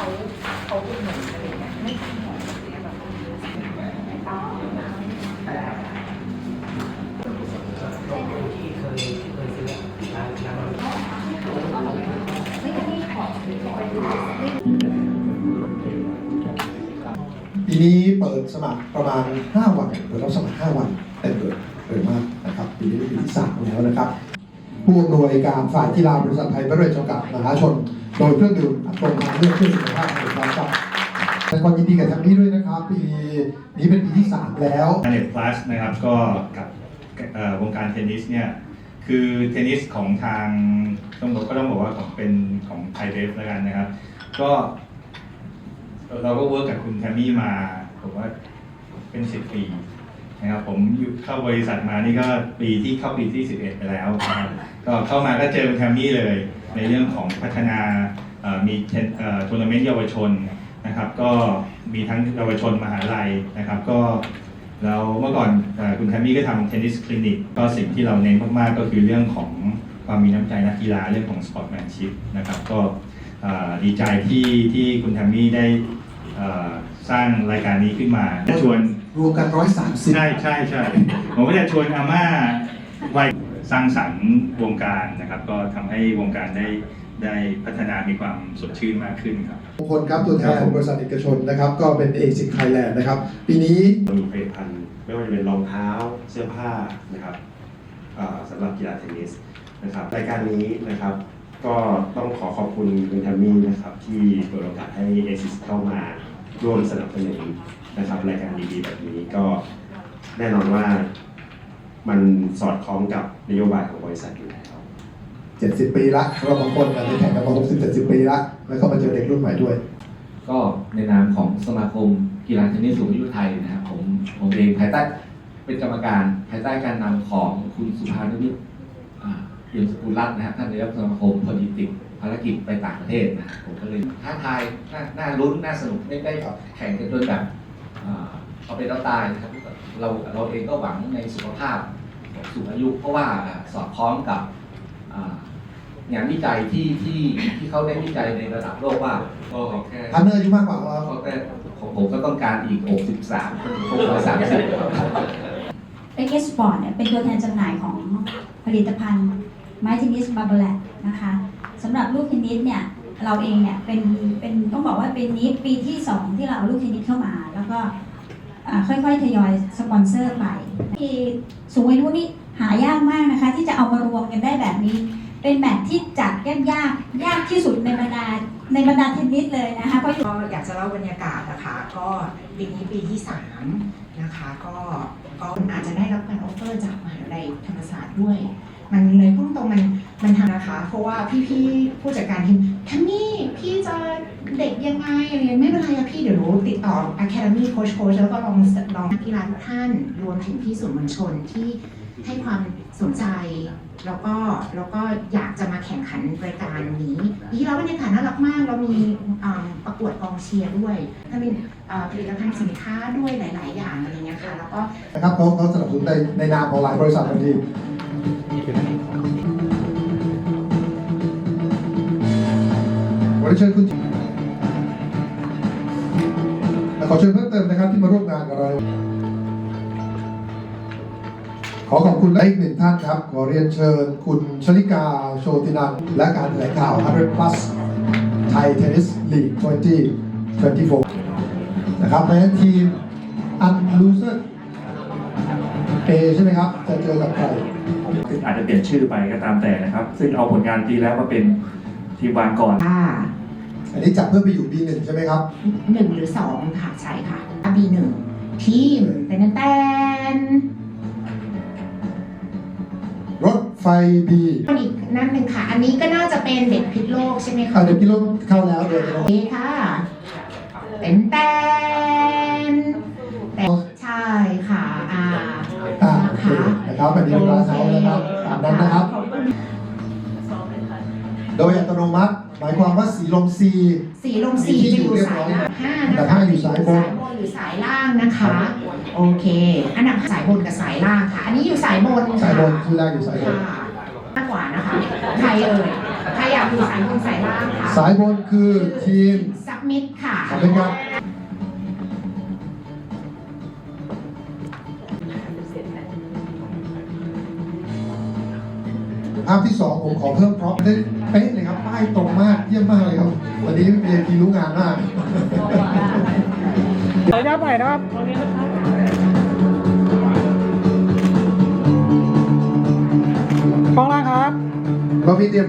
เขาเขาอุดหนุนอะไรเงี้ยไม่ต้องห่วงเนี่ยแบบไม่ต้องที่เคยที่เคยซื้อร้านร้านปีนี้เปิดสมัครประมาณ 5 วันเปิดรับสมัคร 5 วันเต็มเลยเร็วมากนะครับปีนี้เป็นปีที่สามแล้วนะครับ ผู้อำนวยการฝ่ายกีฬาบริษัทไทยบร์เรจจำกัดมหาชน โดยเครื่องดื่มอัดลมทางเลือกเพื่อสุขภาพในการกับแสดงความยินดีกับทางนี้ด้วยนะครับ ปีนี้เป็นปีที่ 3 แล้วเน็ตพลัสนะครับก็กับวงการเทนนิสเนี่ยคือเทนนิสของทางต้องบอกก็ต้องบอกว่าของเป็นของไทยเบฟแล้วกันนะครับ ก็เราก็เวิร์กกับคุณแทมมี่มาผมว่าเป็นสิบปี นะครับผมอยู่เข้าบริษัทมานี่ก็ปีที่เข้าปีที่ 11 ไปแล้วนะครับก็เข้ามาก็เจอคุณแทมมี่เลย ในเรื่องของพัฒนามีเทนทัวร์นาเมนต์เยาวชนนะครับ ก็มีทั้งเยาวชนมหาลัยนะครับ ก็แล้วเมื่อก่อนอคุณแทมมี่ก็ทำเทนนิสคลินิกก็สิ่งที่เราเน้นมากๆก็คือเรื่องของความมีน้ำใจนักกีฬาเรื่องของสปอร์ตแมนชิพนะครับก็ดีใจที่ที่คุณแทมมี่ได้ สร้างรายการนี้ขึ้นมาจะชวนรวมกัน130ใช่ใช่ใช่ผมก็จะชวนอาม่าวัยสร้างสรรค์วงการนะครับ ก็ทำให้วงการได้ได้พัฒนามีความสดชื่นมากขึ้นครับมงคลครับตัวแทนบริษัทเอกชนนะครับ ก็เป็นเอซิกไทยแลนด์นะครับ ปีนี้เรามีผลิตภัณฑ์ไม่ว่าจะเป็นรองเท้าเสื้อผ้านะครับอ่าสำหรับกีฬาเทนนิสนะครับรายการนี้นะครับก็ต้องขอขอบคุณคุณแทมมี่นะครับที่เปิดโอกาสให้เอซิสเข้ามา ร่วมสนับสนุนนะครับรายการดีๆแบบนี้ก็แน่นอนว่ามันสอดคล้องกับนโยบายของบริษัทอยู่แล้ว 70 ปีละเราบางคนอาจจะแข่งกันมา60 70 ปีละแล้วก็มาเจอเด็กรุ่นใหม่ด้วย ก็ในนามของสมาคมกีฬาเทนนิสสูงอายุไทยนะครับผมผมเองภายใต้เป็นกรรมการภายใต้การนำของคุณสุภานุวิทย์อ่า เอี่ยมสกุลรัตน์นะครับท่านนายกสมาคมพอดีติดภารกิจไปต่างประเทศนะครับผมก็เลยท้าทายน่าน่าลุ้นน่าสนุกไม่ได้แข่งกันจนแบบอ่าเอาเป็นเอาตายนะครับเราเราเองก็หวังในสุขภาพของสูงอายุ เพราะว่าสอดคล้องกับอ่างานวิจัยที่ที่ที่เขาได้วิจัยในระดับโลกว่าก็แค่พันเนอร์อายุมากกว่าเราเขาแต่ของผมก็ต้องการอีก 63 630เอ็กซ์ปอร์ตเนี่ยเป็นตัวแทนจำหน่ายของผลิตภัณฑ์ ไม้เทนนิสบาเบลตนะคะสำหรับลูกเทนนิสเนี่ยเราเองเนี่ยเป็นเป็นต้องบอกว่าเป็นนี้ปีที่ 2 ที่เราเอาลูกเทนนิสเข้ามา แล้วก็ค่อยๆทยอยสปอนเซอร์ไปที่สูงอายุนี่หายากมากนะคะ ที่จะเอามารวมกันได้แบบนี้ เป็นแบบที่จัดยากยากยากที่สุดในบรรดาในบรรดาเทนนิสเลยนะคะเพราะก็อยากจะเล่าบรรยากาศนะคะ ก็ปีนี้ปีที่สามนะคะ ก็ก็อาจจะได้รับการออฟเฟอร์จากมหาวิทยาลัยธรรมศาสตร์ด้วย มันเลยพุ่งตรงมันมันทำนะคะ เพราะว่าพี่ๆผู้จัดการทีมทัมมี่พี่จะเด็กยังไงอะไรไม่เป็นไรอะพี่เดี๋ยวหนูติดต่อ Academy Coach Coach แล้วก็ลองลองนักกีฬาทุกท่าน รวมถึงพี่สื่อมวลชนที่ให้ความสนใจ แล้วก็แล้วก็อยากจะมาแข่งขันรายการนี้ปีที่แล้วบรรยากาศน่ารักมาก เรามีประกวดกองเชียร์ด้วยถ้ามีอ่ผลิตภัณฑ์สินค้าด้วยหลาย ๆ อย่างอะไรเงี้ยค่ะแล้วก็นะครับเขาเขาสนับสนุนในในนามของหลายบริษัททันที วันนี้เชิญคุณขอเชิญเพิ่มเติมนะครับที่มาร่วมงานกับเรา ขอขอบคุณและอีกหนึ่งท่านครับ ขอเรียนเชิญคุณชลิกาโชตินันและการแถลงข่าว100 plus Thai Tennis League 2024 นะครับในทีมอันลูเซอร์ เอใช่ไหมครับ จะเจอกับใครอาจจะเปลี่ยนชื่อไปก็ตามแต่นะครับ ซึ่งเอาผลงานปีแล้วมาเป็นทีมวางก่อน ค่ะอันนี้จับเพื่อไปอยู่ B1 ใช่ไหมครับหนึ่งหรือสองค่ะใช่ค่ะบีหนึ่งทีมเป็นแตนรถไฟ B อันอีกนั่นหนึ่งค่ะ อันนี้ก็น่าจะเป็นเด็กพิษโลกใช่ไหมคะอ่าเดี๋ยวพี่ลงเข้าแล้วเดี๋ยวจะลงโอเคค่ะเป็นแตนแต่ใช่ค่ะอ่า อ่าโอเคนะครับอันนี้เป็นร้านเขานะครับตามนั้นนะครับ โดยอัตโนมัติ หมายความว่าสีลม C สีลมสีจะอยู่สายล่างห้าอันดันะบคะห้าอยู่สายบนสายบน หรือสายล่างนะคะ โอเค อันดับสายบนกับสายล่างค่ะ อันนี้อยู่สายบนค่ะสายบนชื่อแรกอยู่สายบน ค่ะมากกว่านะคะ ใครเอ่ย ใครอยากอยู่สายบนสายล่างคะสายบนคือทีมซับมิตรค่ะขอบคุณครับ ภาพที่สองผมขอเพิ่มเพราะได้เป๊ะเลยครับ ป้ายตรงมากเยี่ยมมากเลยครับ วันนี้เรียนทีรู้งานมากขออนุญาตใหม่นะครับกล้องล่างครับเรามีเตรียม